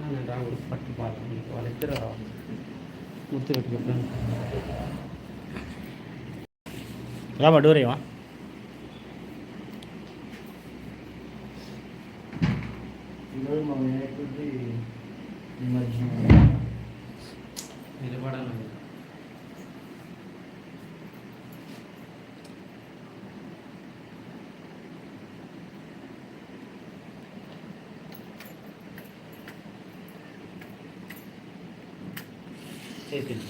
నేను రాకూడదు పట్టు పాలు వాళ్ళిద్దరు రావాలి గుర్తు పెట్టుకుంటాను రామా డోర్ ఏమా ఈరోజు మా వినాయకుడిది నిమజ్జనం నిలబడాలి చేసింది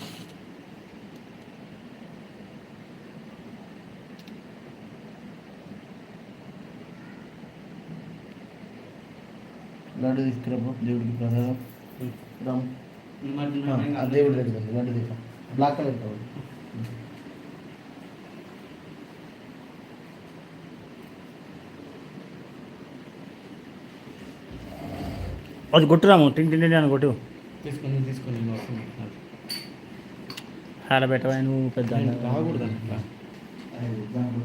లడ్డు తీసుకురాబో దేవుడికి ప్రసాదం రామ్. దేవుడి దగ్గర లడ్డు తీసుకురా బ్లాక్ కలర్ కావాలి. అది కొట్టు రాము టింగ్ టింగ్ టింగ్ అని కొట్టు. తీసుకొని తీసుకొని వస్తున్నాను హాల పెట్టవా నువ్వు పెద్ద రాకూడదు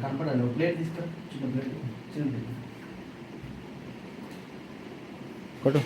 కనపడాలి ప్లేట్ తీసుకురా చిన్న ప్లేట్ చిన్న ప్లేట్. కొట్టు.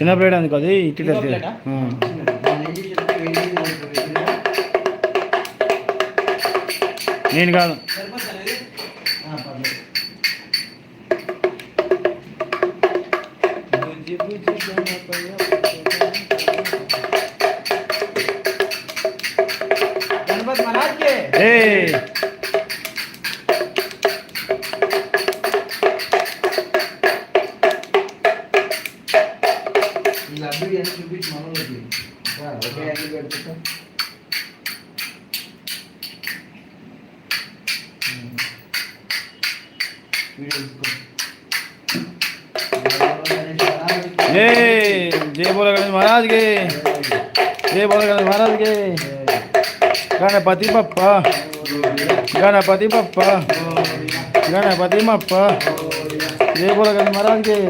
చిన్న ప్లేట్ అందుకు అది? ఇటు ఇదో ప్లేటా? నేను కాదు. బుజ్జి भी एंगल बीच मानो लगी क्या होते एंगल बैठ सकता जय जय बोला गणेश महाराज के जय बोला गणेश महाराज के गणपति पप्पा गणपति पप्पा गणपति पप्पा जय बोला गणेश महाराज के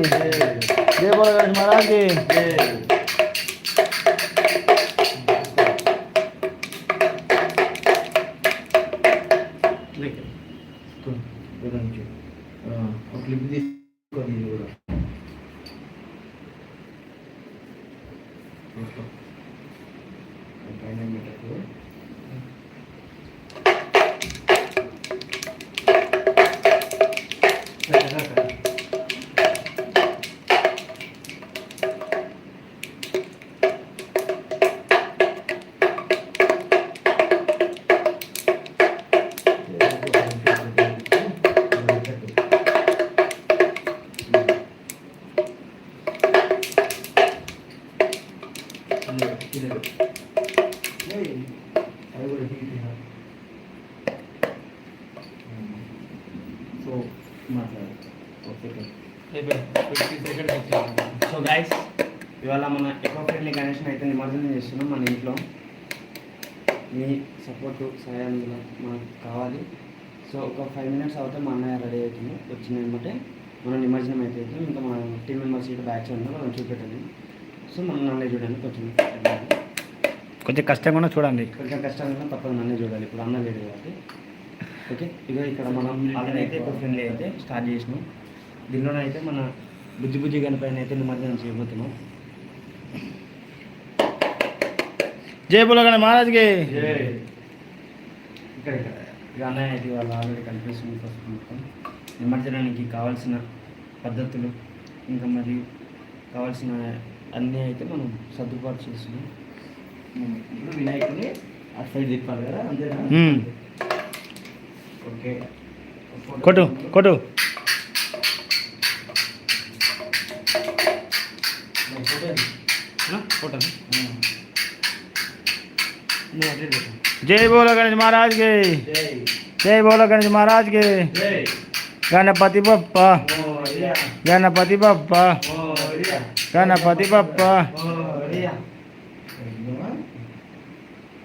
जय बोला गणेश महाराज के ఒక క్లిప్ తీసుకో సో గైస్ ఇవాళ మన ఎకో ఫ్రెండ్లీ గణేష్ని అయితే నిమజ్జనం చేస్తున్నాం మన ఇంట్లో. మీ సపోర్టు సహాయం మనకు కావాలి. సో ఒక ఫైవ్ మినిట్స్ అవుతే మా అన్నయ్య రెడీ అవుతుంది. వచ్చిన వెంబటే మనం నిమజ్జనం అయితే అవుతుంది. ఇంకా మన టీం మెంబర్స్ ఇటు బ్యాచ్ ఉందో. మనం చూపెట్టాలి సో మనం నన్నే చూడండి. కొంచెం కొంచెం కష్టంగా చూడండి. కొంచెం కష్టంగా తప్పదు నన్నే చూడాలి. ఇప్పుడు అన్న లేదు కాబట్టి. ఓకే ఇక ఇక్కడ మనం ఆల్రెడీ అయితే ఇప్పుడు ఫ్రెండ్లీ అయితే స్టార్ట్ చేసినాం. దీనిలోనే అయితే మన బుజ్జి బుజ్జి గణపైన అయితే నిమజ్జనం చేయబోతున్నాం. జయ కానీ మహారాజ్కి. ఇక్కడ ఇక్కడ. అన్నయ్య అయితే వాళ్ళు ఆల్రెడీ కనిపిస్తుంది ఫస్ట్ మొత్తం. నిమజ్జనానికి కావాల్సిన పద్ధతులు ఇంకా మరియు కావాల్సిన అన్నీ అయితే మనం సర్దుబాటు చేస్తున్నాం. ఇప్పుడు వినాయకుని అటు సైడ్ తిప్పాలి కదా అంతేనా? మ్మ్. ఓకే కొట్టు కొట్టు ఫోటో నువ్వు అటు ఇటు పెట్టు. जय बोलो गणेश महाराज के జై जय बोलो गणेश महाराज के జై गणपति बप्पा మోరియా गणपति बप्पा మోరియా गणपति बप्पा మోరియా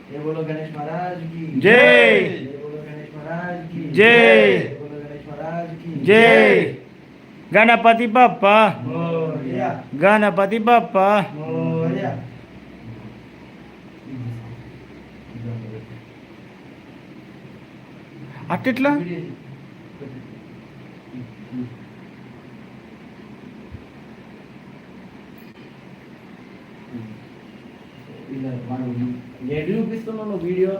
జై బోలో గణేష్ మహారాజ్ కి జై. జై. గణపతి బప్ప. గణపతి బప్ప. అట్టిట్లా? చూపిస్తున్నాను వీడియో.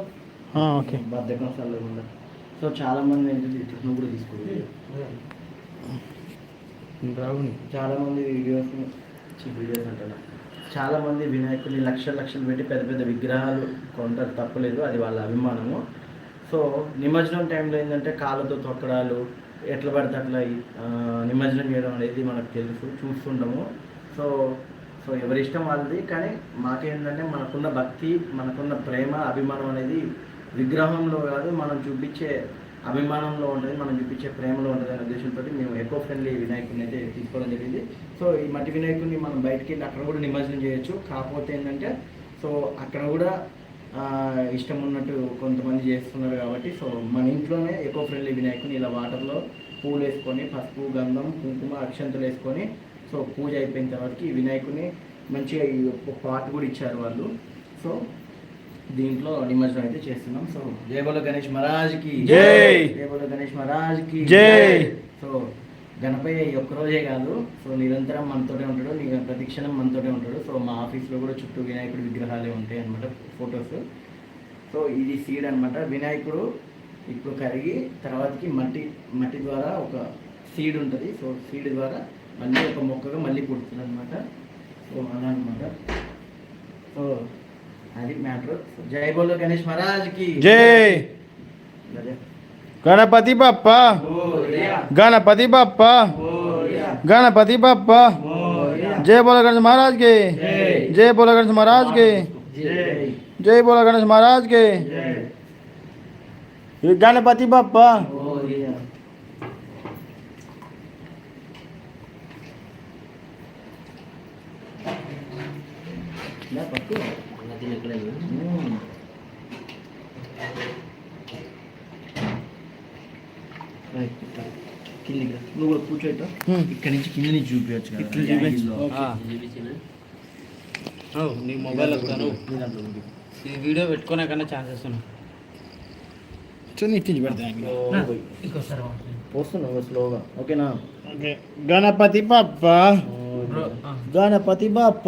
ఓకే. బద్దకం సార్ సో చాలా మంది ఏంటంటే ఇట్లా కూడా తీసుకోవాలి రావుని చాలా మంది వీడియోస్ వీడియోస్ అంటారు. చాలా మంది వినాయకుని లక్షలు లక్షలు పెట్టి పెద్ద పెద్ద విగ్రహాలు కొంటారు. తప్పలేదు అది వాళ్ళ అభిమానము. సో నిమజ్జనం టైంలో ఏంటంటే కాళ్ళతో తొక్కడాలు ఎట్లా పడితే అట్లా నిమజ్జనం చేయడం అనేది మనకు తెలుసు చూస్తుంటాము. సో సో ఎవరి ఇష్టం వాళ్ళది. కానీ మాకేంటంటే మనకున్న భక్తి మనకున్న ప్రేమ అభిమానం అనేది విగ్రహంలో కాదు మనం చూపించే అభిమానంలో ఉంటుంది మనం చూపించే ప్రేమలో ఉంటుంది అనే ఉద్దేశంతో మేము ఎకో ఫ్రెండ్లీ వినాయకుడిని అయితే తీసుకోవడం జరిగింది. సో ఈ మట్టి వినాయకుడిని మనం బయటికి వెళ్ళి అక్కడ కూడా నిమజ్జనం చేయొచ్చు. కాకపోతే ఏంటంటే సో అక్కడ కూడా ఇష్టం ఉన్నట్టు కొంతమంది చేస్తున్నారు కాబట్టి సో మన ఇంట్లోనే ఎకో ఫ్రెండ్లీ వినాయకుని ఇలా వాటర్లో పూలు వేసుకొని పసుపు గంధం కుంకుమ అక్షంతలు వేసుకొని సో పూజ అయిపోయిన తర్వాత ఈ వినాయకుని మంచిగా ఈ ఒక పాట కూడా ఇచ్చారు వాళ్ళు. సో దీంట్లో నిమజ్జనం అయితే చేస్తున్నాం. సో జై బోలో గణేష్ మహారాజ్కి జై. జై బోలో గణేష్ మహారాజ్కి జై. సో గణపయ్య ఈ ఒక్క రోజే కాదు. సో నిరంతరం మనతోనే ఉంటాడు. నీ ప్రతి క్షణం మనతోనే ఉంటాడు. సో మా ఆఫీస్లో కూడా చుట్టూ వినాయకుడి విగ్రహాలే ఉంటాయి అనమాట ఫొటోస్. సో ఇది సీడ్ అన్నమాట. వినాయకుడు ఇప్పుడు కరిగి తర్వాతకి మట్టి మట్టి ద్వారా ఒక సీడ్ ఉంటుంది. సో సీడ్ ద్వారా మళ్ళీ ఒక మొక్కగా మళ్ళీ పుడుతుంది అనమాట సో అలా అనమాట సో అది మ్యాటర్ జై బోలో గణేష్ మహారాజ్కి జై అదే. गणपति बप्पा మోరియా. गणपति बप्पा మోరియా. गणपति बप्पा మోరియా. जय बोलो गणेश महाराज के जय। जय बोलो गणेश महाराज के జై जय बोलो गणेश महाराज के జై गणपति बप्पा మోరియా. ఇలా మధ్యలో ఎక్కడ నువ్వు కూడా ఇక్కడ నుంచి కింద. నుంచి చూపించచ్చు చూపించు నీ మొబైల్ వస్తాను ఈ వీడియో పెట్టుకునే కన్నా ఛాన్సెస్ ఉన్నాయి. పోస్తున్నావు స్లోగా ఓకేనా గణపతి బాప్ప. గణపతి బాప్ప.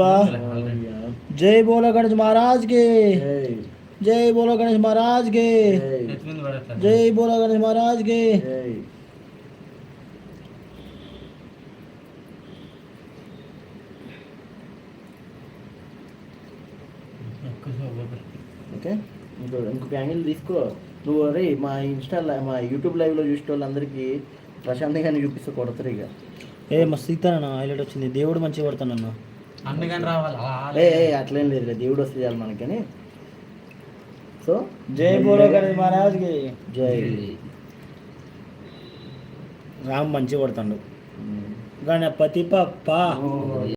జై బోలో గణేష్ మహారాజ్కి జై బోలో గణేష్ మహారాజ్కి జై బోలో గణేష్ మహారాజ్కి ఓకే ఇంకో ఇంకొక యాంగిల్ తీసుకో. నువ్వు అరే మా ఇన్స్టా మా యూట్యూబ్ లైవ్లో చూసిన వాళ్ళందరికీ ప్రశాంతంగా చూపిస్తే కొడతారు ఇక. ఏ మస్తు ఇస్తానన్నా హైలైట్ వచ్చింది. దేవుడు మంచిగా కొడతానన్నా అందుకని రావాలి. అట్లేం లేదు దేవుడు వస్తే చాలు మనకి సో జై బోలో కదా మహారాజ్కి. జై. రామ్ మంచి కొడతాడు. గణపతి పప్ప.